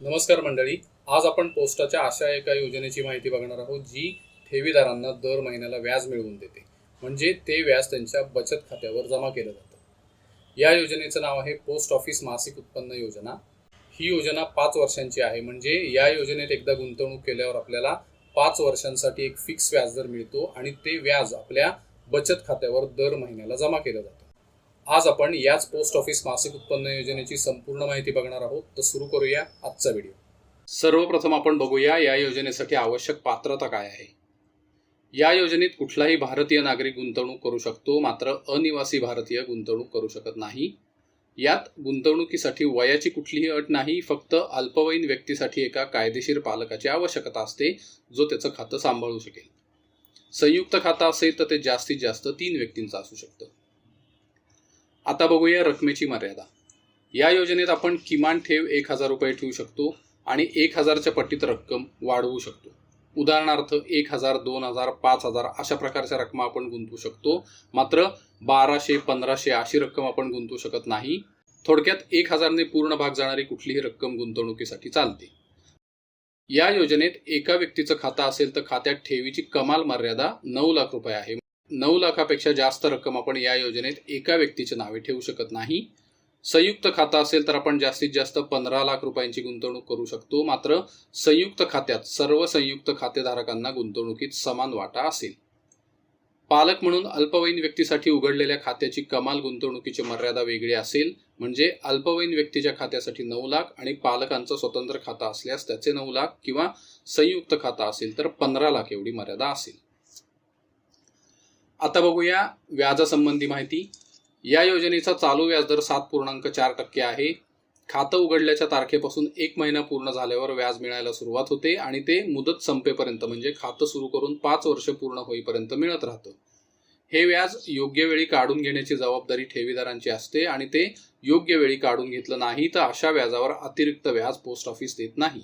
नमस्कार मंडळी. आज आपण पोस्टाच्या अशा एका योजनेची माहिती बघणार आहोत जी ठेवीदारांना दर महिन्याला व्याज मिळवून देते. म्हणजे ते व्याज त्यांच्या बचत खात्यावर जमा केलं जातं. या योजनेचं नाव आहे पोस्ट ऑफिस मासिक उत्पन्न योजना. ही योजना पाच वर्षांची आहे. म्हणजे या योजनेत एकदा गुंतवणूक केल्यावर आपल्याला पाच वर्षांसाठी एक फिक्स व्याजदर मिळतो आणि ते व्याज आपल्या बचत खात्यावर दर महिन्याला जमा केलं जातं. आज आपण याच पोस्ट ऑफिस मासिक उत्पन्न योजनेची संपूर्ण माहिती बघणार आहोत. तर सुरू करूया आजचा व्हिडिओ. सर्वप्रथम आपण बघूया या योजनेसाठी आवश्यक पात्रता काय आहे. या योजनेत कुठलाही भारतीय नागरिक गुंतवणूक करू शकतो मात्र अनिवासी भारतीय गुंतवणूक करू शकत नाही. यात गुंतवणुकीसाठी वयाची कुठलीही अट नाही फक्त अल्पवयीन व्यक्तीसाठी एका कायदेशीर पालकाची आवश्यकता असते जो त्याचं खातं सांभाळू शकेल. संयुक्त खातं असेल तर ते जास्तीत जास्त तीन व्यक्तींचं असू शकतं. आता बघूया रकमेची मर्यादा. या योजनेत आपण किमान ठेव एक हजार रुपये ठेवू शकतो आणि एक हजारच्या पट्टीत रक्कम वाढवू शकतो. उदाहरणार्थ एक हजार दोन हजार पाच हजार अशा प्रकारच्या रक्कम आपण गुंतवू शकतो. मात्र बाराशे पंधराशे अशी रक्कम आपण गुंतवू शकत नाही. थोडक्यात एक हजारने पूर्ण भाग जाणारी कुठलीही रक्कम गुंतवणुकीसाठी चालते. या योजनेत एका व्यक्तीचं खातं असेल तर खात्यात ठेवीची कमाल मर्यादा नऊ लाख रुपये आहे. नऊ लाखापेक्षा जास्त रक्कम आपण या योजनेत एका व्यक्तीच्या नावे ठेवू शकत नाही. संयुक्त खातं असेल तर आपण जास्तीत जास्त पंधरा लाख रुपयांची गुंतवणूक करू शकतो. मात्र संयुक्त खात्यात सर्व संयुक्त खातेधारकांना गुंतवणुकीत समान वाटा असेल. पालक म्हणून अल्पवयीन व्यक्तीसाठी उघडलेल्या खात्याची कमाल गुंतवणुकीची मर्यादा वेगळी असेल. म्हणजे अल्पवयीन व्यक्तीच्या खात्यासाठी नऊ लाख आणि पालकांचं स्वतंत्र खातं असल्यास त्याचे नऊ लाख किंवा संयुक्त खातं असेल तर पंधरा लाख एवढी मर्यादा असेल. आता बघूया व्याजासंबंधी माहिती. या योजनेचा चालू व्याजदर सात पूर्णांक चार टक्के आहे. खातं उघडल्याच्या तारखेपासून एक महिना पूर्ण झाल्यावर व्याज मिळायला सुरुवात होते आणि ते मुदत संपेपर्यंत म्हणजे खातं सुरू करून पाच वर्ष पूर्ण होईपर्यंत मिळत राहतं. हे व्याज योग्य वेळी काढून घेण्याची जबाबदारी ठेवीदारांची असते आणि ते योग्य वेळी काढून घेतलं नाही तर अशा व्याजावर अतिरिक्त व्याज पोस्ट ऑफिस देत नाही.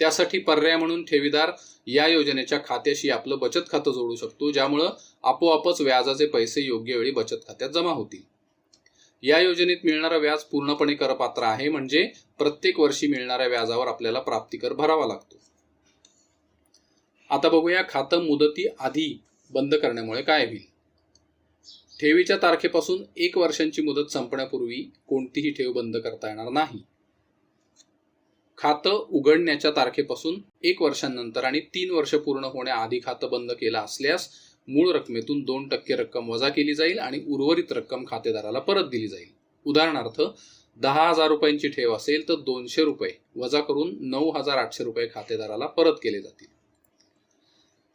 त्यासाठी पर्याय म्हणून ठेवीदार या योजनेच्या खात्याशी आपलं बचत खातं जोडू शकतो ज्यामुळं आपोआपच व्याजाचे पैसे योग्य वेळी बचत खात्यात जमा होतील. या योजनेत मिळणारं व्याज पूर्णपणे करपात्र आहे म्हणजे प्रत्येक वर्षी मिळणाऱ्या व्याजावर आपल्याला प्राप्तिकर भरावा लागतो. आता बघूया खातं मुदती आधी बंद करण्यामुळे काय होईल. ठेवीच्या तारखेपासून एक वर्षांची मुदत संपण्यापूर्वी कोणतीही ठेव बंद करता येणार नाही. खातं उघडण्याच्या तारखेपासून एक वर्षानंतर आणि तीन वर्ष पूर्ण होण्याआधी खातं बंद केलं असल्यास मूळ रकमेतून दोन टक्के रक्कम वजा केली जाईल आणि उर्वरित रक्कम खातेदाराला परत दिली जाईल. उदाहरणार्थ दहा हजार रुपयांची ठेव असेल तर दोनशे रुपये वजा करून नऊ हजार आठशे रुपये खातेदाराला परत केले जातील.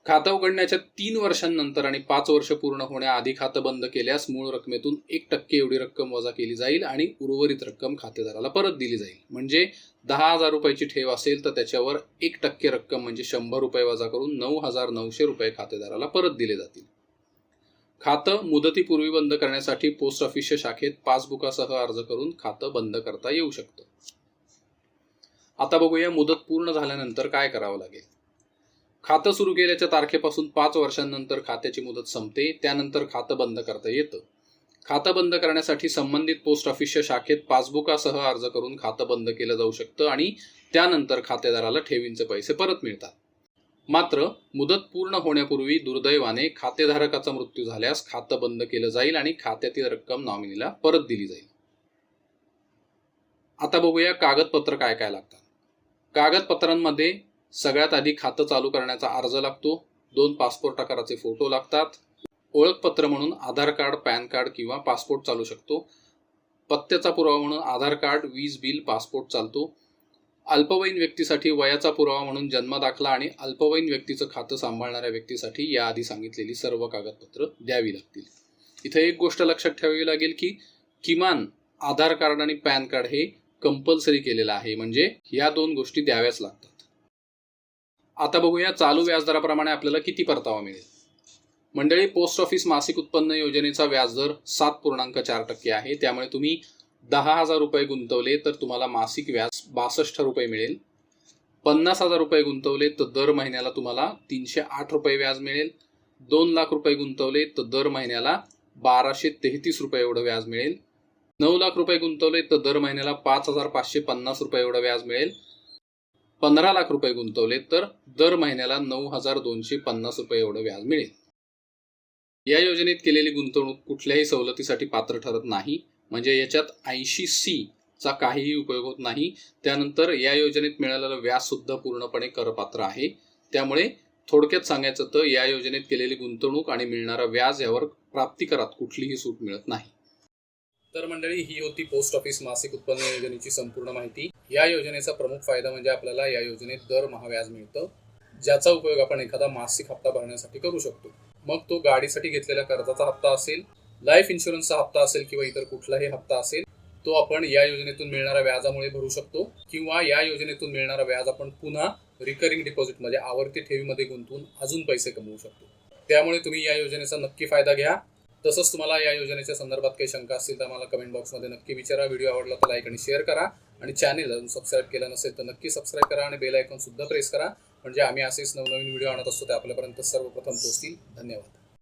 खातं उघडण्याच्या तीन वर्षांनंतर आणि पाच वर्ष पूर्ण होण्याआधी खातं बंद केल्यास मूळ रकमेतून एक टक्के एवढी रक्कम वजा केली जाईल आणि उर्वरित रक्कम खातेदाराला परत दिली जाईल. म्हणजे दहा हजार रुपयाची ठेव असेल तर त्याच्यावर एक टक्के रक्कम म्हणजे शंभर रुपये वजा करून नऊ हजार नऊशे रुपये खातेदाराला परत दिले जातील. खातं मुदतीपूर्वी बंद करण्यासाठी पोस्ट ऑफिसच्या शाखेत पासबुकासह अर्ज करून खातं बंद करता येऊ शकतं. आता बघूया मुदत पूर्ण झाल्यानंतर काय करावं लागेल. खातं सुरू केल्याच्या तारखेपासून पाच वर्षांनंतर खात्याची मुदत संपते त्यानंतर खातं बंद करता येतं. खातं बंद करण्यासाठी संबंधित पोस्ट ऑफिसच्या शाखेत पासबुकासह अर्ज करून खातं बंद केलं जाऊ शकतं आणि त्यानंतर खातेदाराला ठेवींचे पैसे परत मिळतात. मात्र मुदत पूर्ण होण्यापूर्वी दुर्दैवाने खातेधारकाचा मृत्यू झाल्यास खातं बंद केलं जाईल आणि खात्यातील रक्कम नॉमिनीला परत दिली जाईल. आता बघूया कागदपत्र काय काय लागतात. कागदपत्रांमध्ये सगळ्यात आधी खातं चालू करण्याचा अर्ज लागतो. दोन पासपोर्ट आकाराचे फोटो लागतात. ओळखपत्र म्हणून आधार कार्ड पॅन कार्ड किंवा पासपोर्ट चालू शकतो. पत्त्याचा पुरावा म्हणून आधार कार्ड वीज बिल पासपोर्ट चालतो. अल्पवयीन व्यक्तीसाठी वयाचा पुरावा म्हणून जन्म दाखला आणि अल्पवयीन व्यक्तीचं खातं सांभाळणाऱ्या व्यक्तीसाठी याआधी सांगितलेली सर्व कागदपत्र द्यावी लागतील. इथे एक गोष्ट लक्षात ठेवावी लागेल की किमान आधार कार्ड आणि पॅन कार्ड हे कंपल्सरी केलेलं आहे. म्हणजे या दोन गोष्टी द्याव्याच लागतात. आता बघूया चालू व्याजदराप्रमाणे आपल्याला किती परतावा मिळेल. मंडळी पोस्ट ऑफिस मासिक उत्पन्न योजनेचा व्याजदर सात पूर्णांक चार टक्के आहे. त्यामुळे तुम्ही दहा हजार रुपये गुंतवले तर तुम्हाला मासिक व्याज बासष्ट रुपये मिळेल. पन्नास हजार रुपये गुंतवले तर दर महिन्याला तुम्हाला तीनशे आठ रुपये व्याज मिळेल. दोन लाख रुपये गुंतवले तर दर महिन्याला बाराशे तेहतीस रुपये एवढं व्याज मिळेल. नऊ लाख रुपये गुंतवले तर दर महिन्याला पाच हजार पाचशे पन्नास रुपये एवढं व्याज मिळेल. पंधरा लाख रुपये गुंतवले तर दर महिन्याला नऊ हजार दोनशे पन्नास रुपये एवढं व्याज मिळेल. या योजनेत केलेली गुंतवणूक कुठल्याही सवलतीसाठी पात्र ठरत नाही म्हणजे याच्यात ऐंशी सी चा काहीही उपयोग होत नाही. त्यानंतर या योजनेत मिळालेलं व्याज सुद्धा पूर्णपणे करपात्र आहे. त्यामुळे थोडक्यात सांगायचं तर या योजनेत केलेली गुंतवणूक आणि मिळणारा व्याज यावर प्राप्तिकरात कुठलीही सूट मिळत नाही. तर मंडळी ही होती पोस्ट ऑफिस मासिक उत्पन्न योजनेची संपूर्ण माहिती. या योजनेचा प्रमुख फायदा म्हणजे आपल्याला या योजनेत दरमहा व्याज मिळतं ज्याचा उपयोग आपण एखादा मासिक हप्ता भरण्यासाठी करू शकतो. मग तो गाडीसाठी घेतलेल्या कर्जाचा हप्ता असेल लाईफ इन्शुरन्सचा हप्ता असेल किंवा इतर कुठलाही हप्ता असेल तो आपण या योजनेतून मिळणाऱ्या व्याजामुळे भरू शकतो किंवा या योजनेतून मिळणारा व्याज आपण पुन्हा रिकरिंग डिपॉझिट म्हणजे आवर्ती ठेवीमध्ये गुंतवून अजून पैसे कमवू शकतो. त्यामुळे तुम्ही या योजनेचा नक्की फायदा घ्या. तसंच तुम्हाला या योजनेच्या संदर्भात काही शंका असतील तर मला कमेंट बॉक्समध्ये नक्की विचारा. व्हिडिओ आवडला तर लाईक आणि शेअर करा. आणि चॅनेल अजून सबस्क्राईब केलं नसेल तर नक्की सबस्क्राईब करा आणि बेल आयकॉन सुद्धा प्रेस करा. म्हणजे आम्ही असेच नवनवीन व्हिडिओ आणत असतो ते आपल्यापर्यंत सर्वप्रथम पोहोचतील. धन्यवाद.